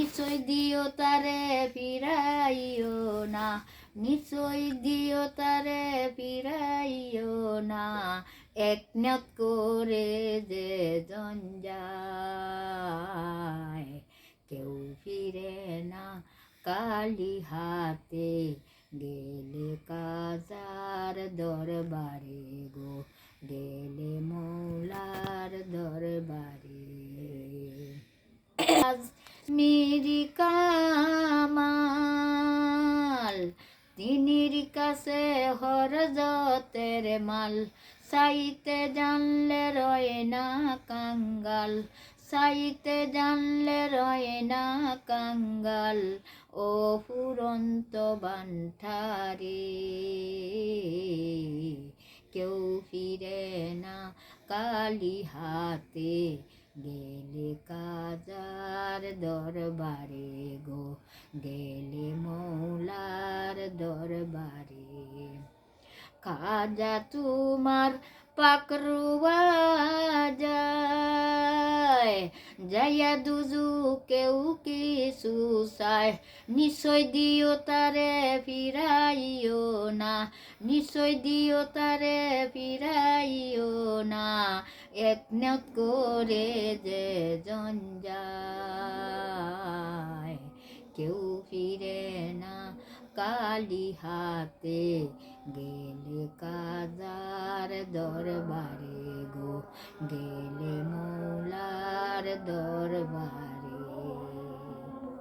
নিশ্চয় দিও তারে ফিরাইও না, নিশ্চয় দিও তারে ফিরাইও না। এক করে যে যায়, কেউ ফিরে না। কালি হাতে গেলে কাজার দরবারে গো, গেলে মৌলার দরবারে। মেরি কামাল, তিনির কাছে হরজতের মাল, সাইতে জানলে রয় না কাঙ্গাল, সাইতে জানলে রয় না কাঙ্গাল, ও ফুরন্ত বান্ঠারে কেউ ফিরে না কালি হাতে। গেলে কাজার দরবারে গো গেলে মৌলার দরবারে। কাজা তোমার পাকরুয়া যায় যাইয়া দুজু কেউ কিছু চায়। নিশ্চয় দিও তারে ফিরাইও না, নিশ্চয় দিও তারে ফিরাইও না। এক করে যে যায়, কেউ ফিরে না। কালি হাতে গেলে কাজার দরবারে গো, গেলে মৌলার দরবারে।